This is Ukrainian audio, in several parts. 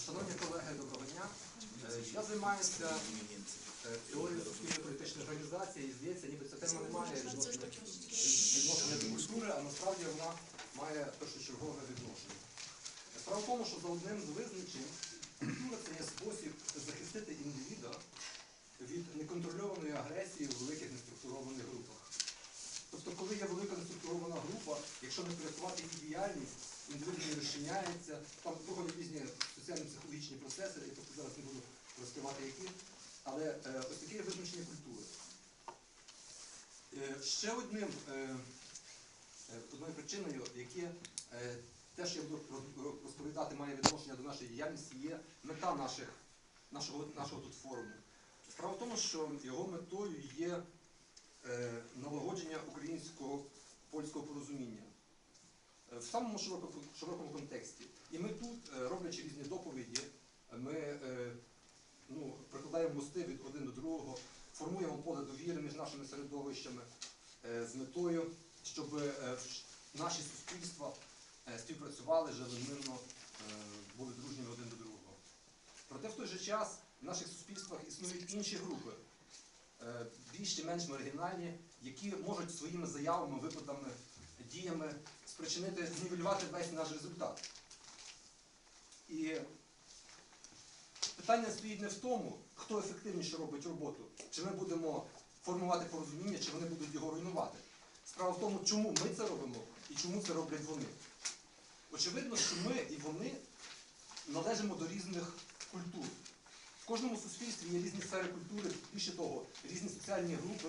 Шановні колеги, доброго дня. Е, Я займаюся е, теорією суспільної політичної організації і здається, ніби ця тема не має відношення відношення до культури, а насправді вона має першочергове відношення. Справа в тому, що за одним з визначень культура це є спосіб захистити індивіда від неконтрольованої агресії в великих неструктурованих групах. Тобто, коли є велика неструктурована група, якщо не порятувати її діяльність, індивід не розчиняється, там проходять різні соціально-психологічні процеси, я просто зараз не буду розкривати які. Але е, ось таке є визначення культури. Е, ще одним, е, е, одною причиною, яке е, те, що я буду розповідати, має відношення до нашої діяльності, є мета наших, нашого, нашого тут форуму. Справа в тому, що його метою є е, налагодження українського польського порозуміння в самому широкому, широкому контексті. І ми тут, е, роблячи різні доповіді, ми е, ну, прикладаємо мости від один до другого, формуємо поле довіри між нашими середовищами е, з метою, щоб е, наші суспільства е, співпрацювали, жили мирно, е, були дружніми один до другого. Проте в той же час в наших суспільствах існують інші групи, е, більш чи менш маргінальні, які можуть своїми заявами, випадами, діями спричинити, знівелювати весь наш результат. І питання стоїть не в тому, хто ефективніше робить роботу, чи ми будемо формувати порозуміння, чи вони будуть його руйнувати. Справа в тому, чому ми це робимо і чому це роблять вони. Очевидно, що ми і вони належимо до різних культур. В кожному суспільстві є різні сфери культури, більше того, різні соціальні групи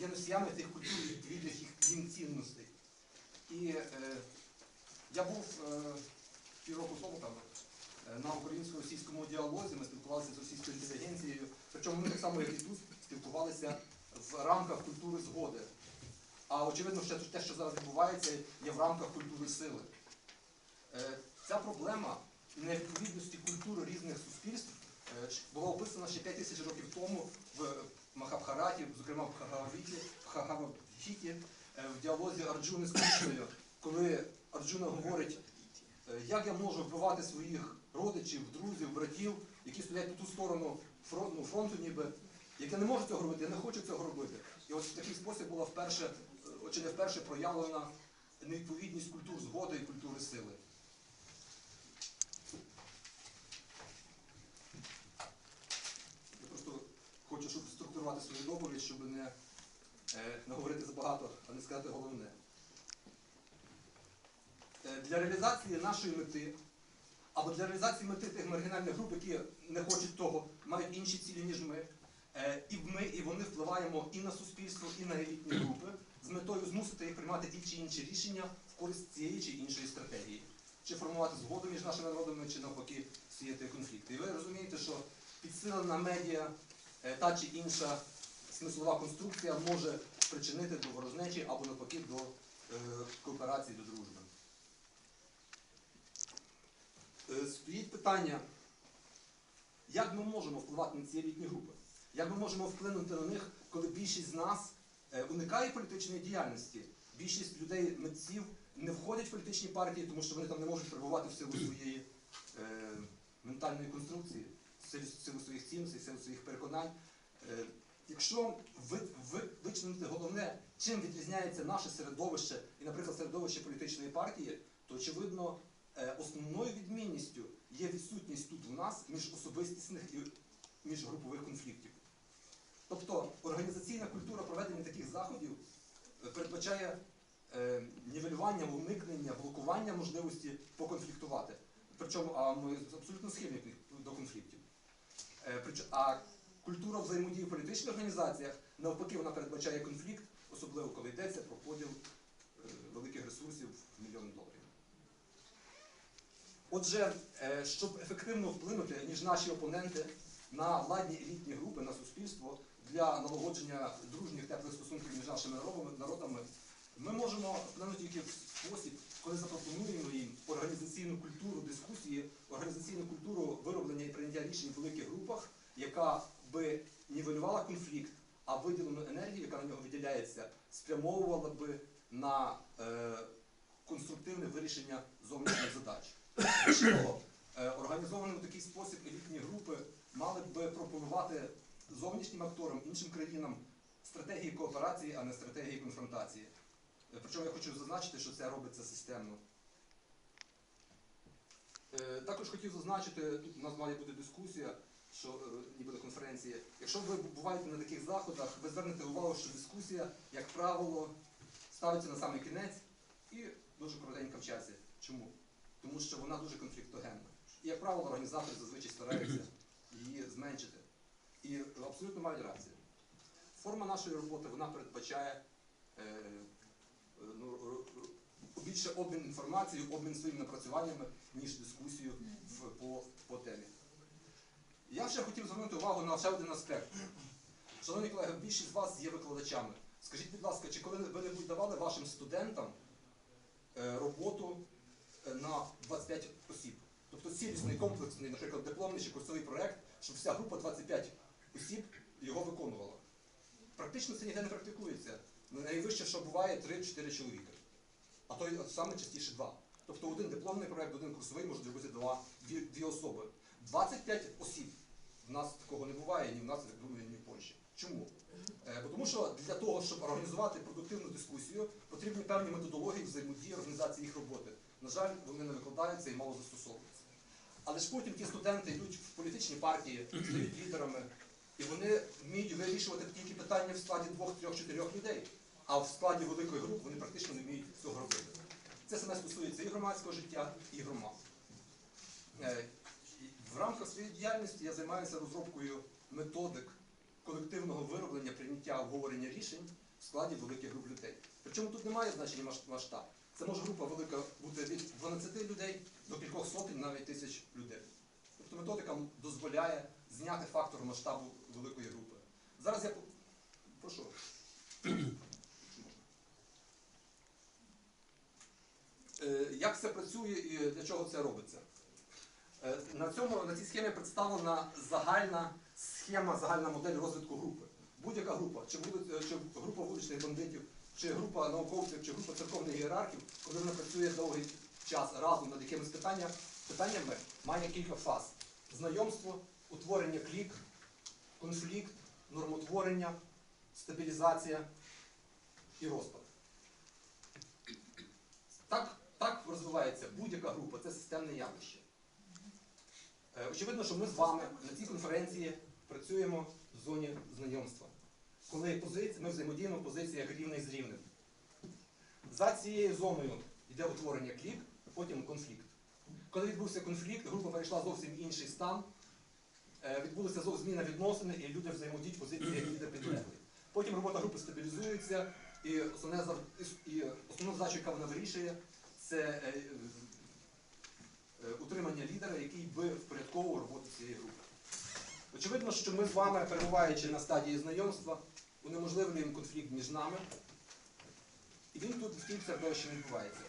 є носіями цих культур відповідних їх цінностей. І е, я був е, півроку тому там е, на українсько-російському діалозі, ми спілкувалися з російською інтелігенцією, причому ми так само, як і тут, спілкувалися в рамках культури згоди. А очевидно, що те, що зараз відбувається, є в рамках культури сили. Е, Ця проблема невідповідності культури різних суспільств е, була описана ще 5 тисяч років тому в Махабхараті, зокрема в Хагавіті, в Хагавагіті, е, в діалозі Арджуни з Кришною, коли Арджуна говорить, е, як я можу вбивати своїх родичів, друзів, братів, які стоять по ту сторону фронту, ну, фронту ніби, як я не можу цього робити, я не хочу цього робити. І от в такий спосіб була вперше, е, чи не вперше проявлена невідповідність культур згоди і культури сили. Я просто хочу, щоб структурувати свою доповідь, щоб не, е, не говорити забагато, а не сказати головне. Е, Для реалізації нашої мети, або для реалізації мети тих маргінальних груп, які не хочуть того, мають інші цілі, ніж ми, е, і ми, і вони впливаємо і на суспільство, і на елітні групи з метою змусити їх приймати ті чи інші рішення в користь цієї чи іншої стратегії. Чи формувати згоду між нашими народами, чи навпаки сіяти конфлікти. І ви розумієте, що підсилена медіа, та чи інша смислова конструкція може причинити до ворожнечі або навпаки до е, кооперації, до дружби. Е, Стоїть питання, як ми можемо впливати на ці елітні групи? Як ми можемо вплинути на них, коли більшість з нас е, уникає політичної діяльності? Більшість людей, митців не входять в політичні партії, тому що вони там не можуть перебувати в силу своєї е, ментальної конструкції, силу, своїх цінностей, силу своїх переконань. Е, якщо ви, ви, вичленити головне, чим відрізняється наше середовище і, наприклад, середовище політичної партії, то очевидно е, основною відмінністю є відсутність тут у нас між особистісних і міжгрупових конфліктів. Тобто організаційна культура проведення таких заходів е, передбачає нівелювання, уникнення, блокування можливості поконфліктувати. Причому а ми абсолютно схильні до конфліктів. Е, А культура взаємодії в політичних організаціях навпаки вона передбачає конфлікт, особливо коли йдеться про поділ е, великих ресурсів в мільйони доларів. Отже, е, щоб ефективно вплинути, ніж наші опоненти на владні елітні групи, на суспільство для налагодження дружніх теплих стосунків між нашими народами, ми можемо вплинути тільки в спосіб, коли запропонуємо їм організаційну культуру дискусії, організаційну культуру вироблення і прийняття рішень в великих групах, яка би нівелювала конфлікт, а виділену енергію, яка на нього виділяється, спрямовувала би на е, конструктивне вирішення зовнішніх задач. Більше е, організовані у такий спосіб елітні групи мали б пропонувати зовнішнім акторам, іншим країнам стратегії кооперації, а не стратегії конфронтації. Е, Причому я хочу зазначити, що це робиться системно. Е, Також хотів зазначити, тут у нас має бути дискусія, що е, ніби на конференції. Якщо ви буваєте на таких заходах, ви звернете увагу, що дискусія, як правило, ставиться на самий кінець і дуже коротенька в часі. Чому? Тому що вона дуже конфліктогенна. І, як правило, організатори зазвичай стараються її зменшити. І абсолютно мають рацію. Форма нашої роботи вона передбачає ну, більше обмін інформацією, обмін своїми напрацюваннями, ніж дискусію в, по, по темі. Я ще хотів звернути увагу на ще один аспект. Шановні колеги, більшість з вас є викладачами. Скажіть, будь ласка, чи коли ви небудь давали вашим студентам е, роботу е, на 25 осіб? Тобто цілісний комплексний, наприклад, дипломний чи курсовий проект, щоб вся група 25 осіб його виконувала. Практично це ніде не практикується. Найвище, що буває, 3-4 чоловіка. А то саме частіше два. Тобто один дипломний проект, один курсовий можуть зробити два, дві, дві особи. 25 осіб. В нас такого не буває, ні в нас, я думаю, ні в Польщі. Чому? Е, бо тому що для того, щоб організувати продуктивну дискусію, потрібні певні методології взаємодії організації їх роботи. На жаль, вони не викладаються і мало застосовуються. Але ж потім ті студенти йдуть в політичні партії, стають лідерами, і вони вміють вирішувати тільки питання в складі двох, трьох, чотирьох людей. А в складі великої групи вони практично не вміють цього робити. Це саме стосується і громадського життя, і громад. Е, В рамках своєї діяльності я займаюся розробкою методик колективного вироблення, прийняття обговорення рішень в складі великих груп людей. Причому тут немає значення масштаб. Це може група велика бути від 12 людей до кількох сотень, навіть тисяч людей. Тобто методика дозволяє зняти фактор масштабу великої групи. Зараз я прошу. Е, Як це працює і для чого це робиться? Е, На, цьому, на цій схемі представлена загальна схема, загальна модель розвитку групи. Будь-яка група, чи, вули- чи група вуличних бандитів, чи група науковців, чи група церковних ієрархів, коли вона працює довгий час разом над якимись питаннями, питаннями має кілька фаз: знайомство, утворення клік, конфлікт, нормотворення, стабілізація і розпад. Так, так розвивається будь-яка група, це системне явище. Е, Очевидно, що ми з вами на цій конференції працюємо в зоні знайомства. Коли ми взаємодіємо в позиціях рівний з рівним. За цією зоною йде утворення клік, потім конфлікт. Коли відбувся конфлікт, група перейшла зовсім в інший стан, відбулася зовсім зміна відносини, і люди взаємодіють в позиціях лідер підлеглий. Потім робота групи стабілізується, і основне зав- і- яка вона вирішує, це е, е, утримання лідера, який би впорядковував роботу цієї групи. Очевидно, що ми з вами, перебуваючи на стадії знайомства, унеможливлюємо конфлікт між нами. І він тут в тій середовищі відбувається.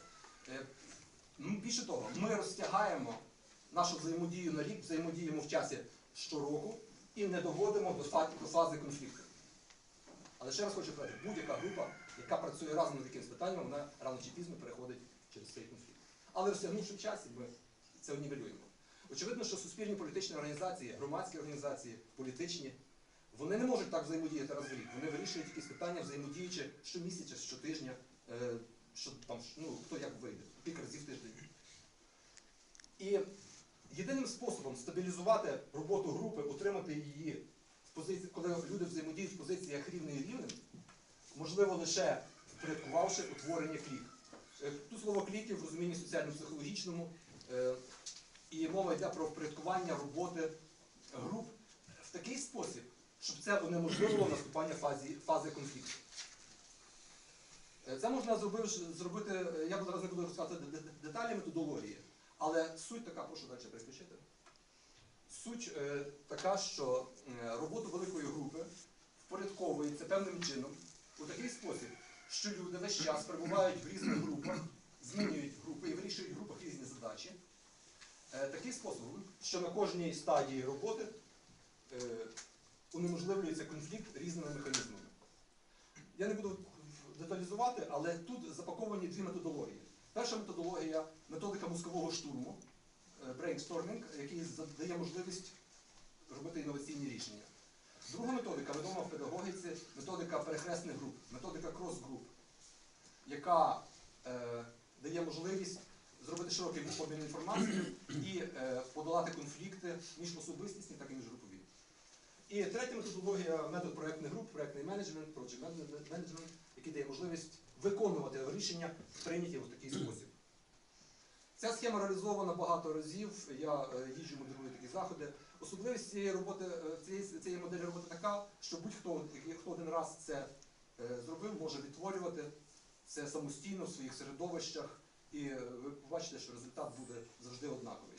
Е, Більше того, ми розтягаємо нашу взаємодію на рік, взаємодіємо в часі щороку і не доводимо до фа- до фази конфлікту. Але ще раз хочу сказати, будь-яка група, яка працює разом над якимось питанням, вона рано чи пізно переходить через цей конфлікт. Але розтягнувши в часі, ми це нівелюємо. Очевидно, що суспільні політичні організації, громадські організації, політичні, вони не можуть так взаємодіяти раз в рік. Вони вирішують якісь питання, взаємодіючи щомісяця, щотижня, е, що там, ну, хто як вийде, кілька разів в тиждень. І єдиним способом стабілізувати роботу групи, утримати її в позиції, коли люди взаємодіють в позиціях рівний рівним, можливо лише впорядкувавши утворення клік. Е, Тут слово кліків в розумінні соціально-психологічному, е, і мова йде про впорядкування роботи груп в такий спосіб, щоб це унеможливило наступання фазі, фази конфлікту. Е, Це можна зробити, я зараз не буду розказувати де- де- деталі методології, але суть така, прошу далі переключити. Суть е, така, що е, роботу великої групи впорядковується певним чином у такий спосіб, що люди весь час перебувають в різних групах, змінюють групи і вирішують в групах різні задачі. Е, такий спосіб, що на кожній стадії роботи е, унеможливлюється конфлікт різними механізмами. Я не буду деталізувати, але тут запаковані дві методології. Перша методологія методика мозкового штурму. brainstorming, який дає можливість робити інноваційні рішення. Друга методика відома в педагогіці методика перехресних груп, методика крос-груп, яка е, дає можливість зробити широкий обмін інформацією і е, подолати конфлікти між особистісні, так і міжгрупові. І третя методологія метод проєктних груп, проєктний менеджмент, project management, який дає можливість виконувати рішення, прийняті в такий спосіб. Ця схема реалізована багато разів. Я е, їжджу, модерую такі заходи. Особливість цієї роботи, е, цієї, цієї моделі роботи така, що будь-хто, хто один раз це е, зробив, може відтворювати це самостійно в своїх середовищах, і ви побачите, що результат буде завжди однаковий.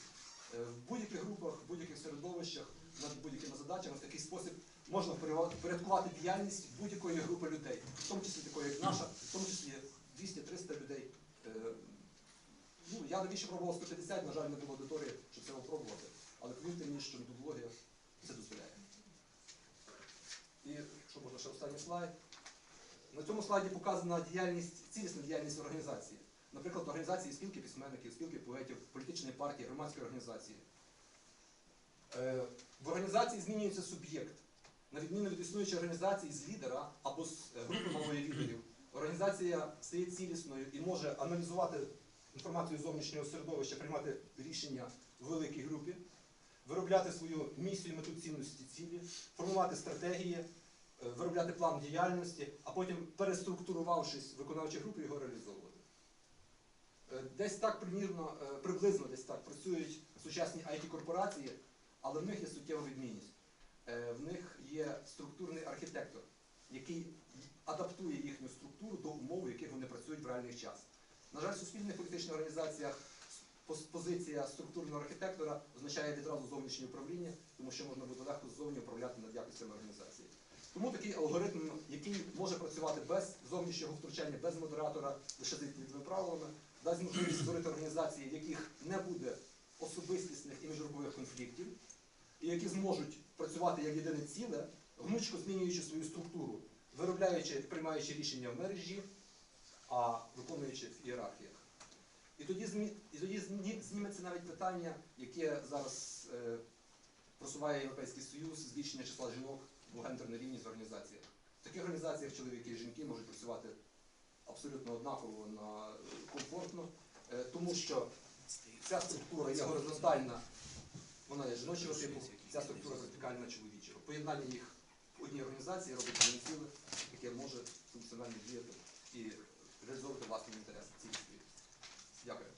В будь-яких групах, в будь-яких середовищах, над будь-якими задачами в такий спосіб можна впорядкувати- діяльність будь-якої групи людей, в тому числі такої, як наша, в тому числі 200-300 людей. Е, Ну, я навіщо пробував 150, на жаль, не було аудиторії, щоб це опробувати. Але повірте мені, що методологія це дозволяє. І що можна ще останній слайд. На цьому слайді показана діяльність, цілісна діяльність організації. Наприклад, організації спілки письменників, спілки поетів, політичної партії, громадської організації. Е, В організації змінюється суб'єкт. На відміну від існуючої організації з лідера або з е, групи малої лідерів, організація стає цілісною і може аналізувати інформацію зовнішнього середовища, приймати рішення в великій групі, виробляти свою місію, мету цінності цілі, формувати стратегії, е, виробляти план діяльності, а потім, переструктурувавшись в виконавчій групі, його реалізовувати. Е, Десь так примірно, приблизно десь так працюють сучасні IT-корпорації, але в них є суттєва відмінність. Е, В них є структурний архітектор, який адаптує їхню структуру до умов, в яких вони працюють в реальний час. На жаль, в суспільних політичних організаціях позиція структурного архітектора означає відразу зовнішнє управління, тому що можна буде легко ззовні управляти над якостями організації. Тому такий алгоритм, який може працювати без зовнішнього втручання, без модератора, лише з відповідними правилами, дасть можливість створити організації, в яких не буде особистісних і міжгрупових конфліктів, і які зможуть працювати як єдине ціле, гнучко змінюючи свою структуру, виробляючи, приймаючи рішення в мережі, а виконуючи в ієрархіях. І тоді, змі... і тоді зні- зніметься навіть питання, яке зараз е, просуває Європейський Союз, збільшення числа жінок в гендерній рівність в організаціях. В таких організаціях чоловіки і жінки можуть працювати абсолютно однаково на комфортно, е, тому що ця структура є горизонтальна, вона є жіночого типу, ця структура вертикальна чоловічого. Поєднання їх в одній організації робить одне ціле, яке може функціонально діяти і реалізовувати власні інтереси цієї світі. Дякую.